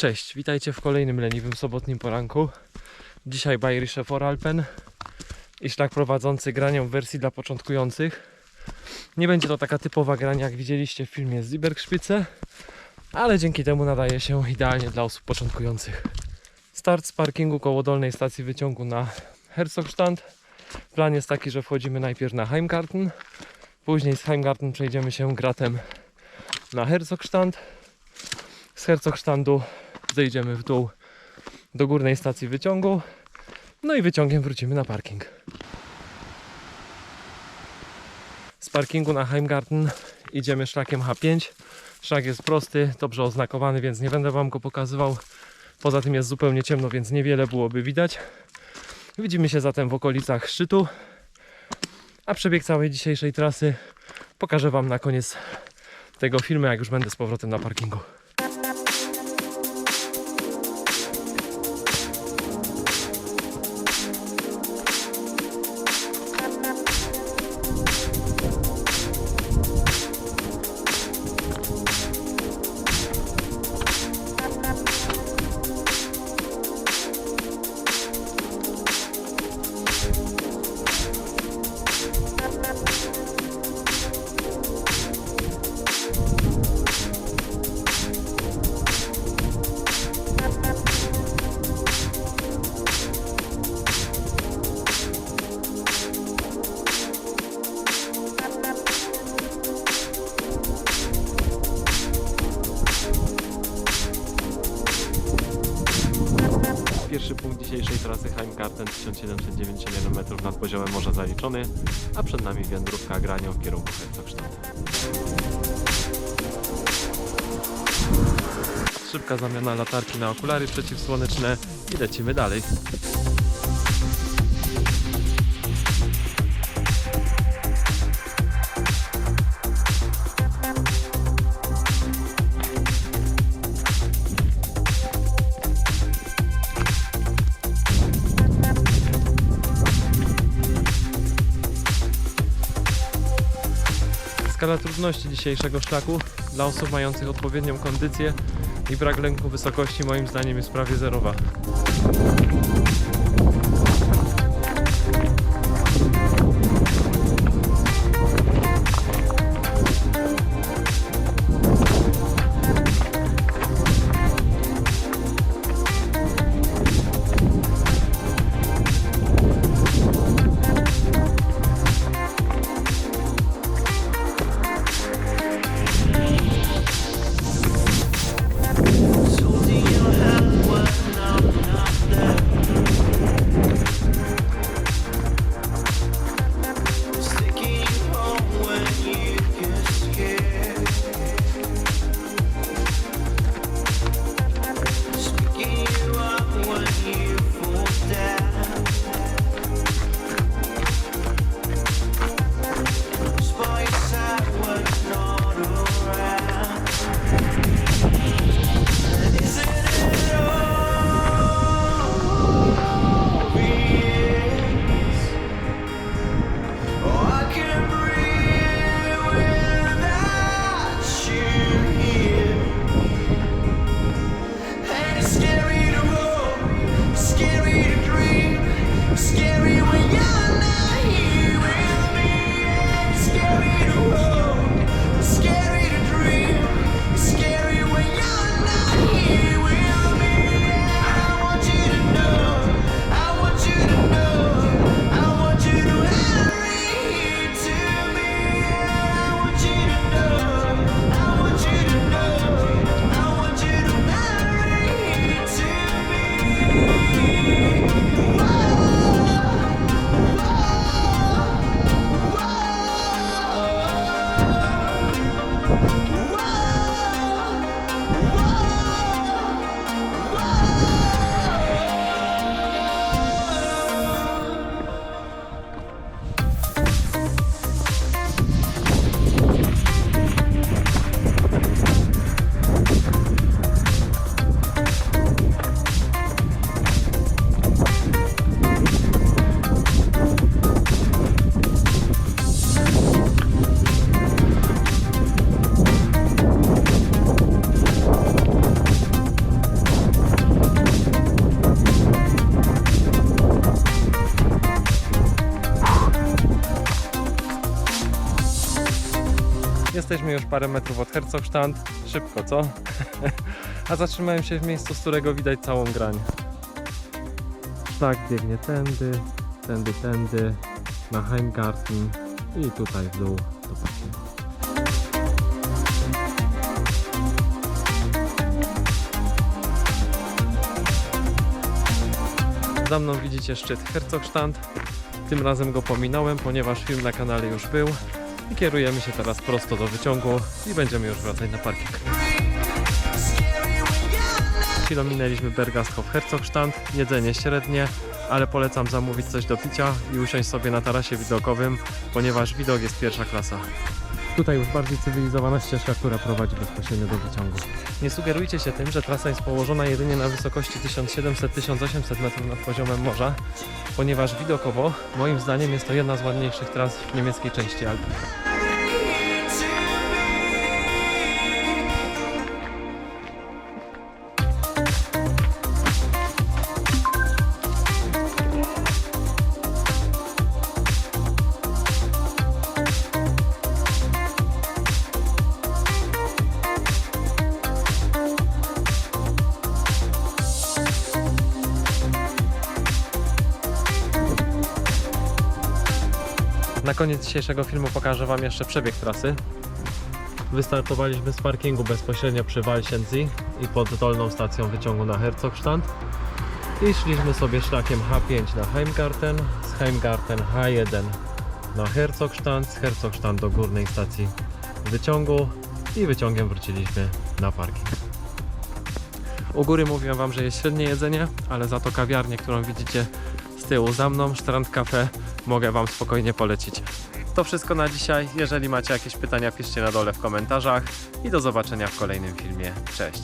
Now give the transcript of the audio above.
Cześć, witajcie w kolejnym leniwym sobotnim poranku. Dzisiaj Bayerische Voralpen i szlak prowadzący granią w wersji dla początkujących. Nie będzie to taka typowa grania, jak widzieliście w filmie z Libergspitze, ale dzięki temu nadaje się idealnie dla osób początkujących. Start z parkingu koło dolnej stacji wyciągu na Herzogstand. Plan jest taki, że wchodzimy najpierw na Heimgarten, później z Heimgarten przejdziemy się gratem na Herzogstand. Z Herzogstandu zejdziemy w dół do górnej stacji wyciągu, no i wyciągiem wrócimy na parking. Z parkingu na Heimgarten idziemy szlakiem H5. Szlak jest prosty, dobrze oznakowany, więc nie będę Wam go pokazywał. Poza tym jest zupełnie ciemno, więc niewiele byłoby widać. Widzimy się zatem w okolicach szczytu, a przebieg całej dzisiejszej trasy pokażę Wam na koniec tego filmu, jak już będę z powrotem na parkingu. Heimgarten 1791 metrów nad poziomem morza zaliczony, a przed nami wędrówka granią w kierunku Herzogstand. Szybka zamiana latarki na okulary przeciwsłoneczne i lecimy dalej. Skala trudności dzisiejszego szlaku dla osób mających odpowiednią kondycję i brak lęku wysokości moim zdaniem jest prawie zerowa. Jesteśmy już parę metrów od Herzogstand. Szybko, co? A zatrzymałem się w miejscu, z którego widać całą grań. Tak, biegnie tędy, tędy, tędy, na Heimgarten i tutaj w dół. Za mną widzicie szczyt Herzogstand. Tym razem go pominąłem, ponieważ film na kanale już był. I kierujemy się teraz prosto do wyciągu i będziemy już wracać na parking. Chwilą minęliśmy Bergasthof Herzogstand, jedzenie średnie, ale polecam zamówić coś do picia i usiąść sobie na tarasie widokowym, ponieważ widok jest pierwsza klasa. Tutaj już bardziej cywilizowana ścieżka, która prowadzi bezpośrednio do wyciągu. Nie sugerujcie się tym, że trasa jest położona jedynie na wysokości 1700-1800 metrów nad poziomem morza, ponieważ widokowo, moim zdaniem, jest to jedna z ładniejszych tras w niemieckiej części Alp. Na koniec dzisiejszego filmu pokażę Wam jeszcze przebieg trasy. Wystartowaliśmy z parkingu bezpośrednio przy Walsienzi i pod dolną stacją wyciągu na Herzogstand i szliśmy sobie szlakiem H5 na Heimgarten, z Heimgarten H1 na Herzogstand, z Herzogstand do górnej stacji wyciągu i wyciągiem wróciliśmy na parking. U góry mówiłem Wam, że jest średnie jedzenie, ale za to kawiarnię, którą widzicie tyłu za mną, Strand Cafe, mogę Wam spokojnie polecić. To wszystko na dzisiaj. Jeżeli macie jakieś pytania, piszcie na dole w komentarzach i do zobaczenia w kolejnym filmie. Cześć!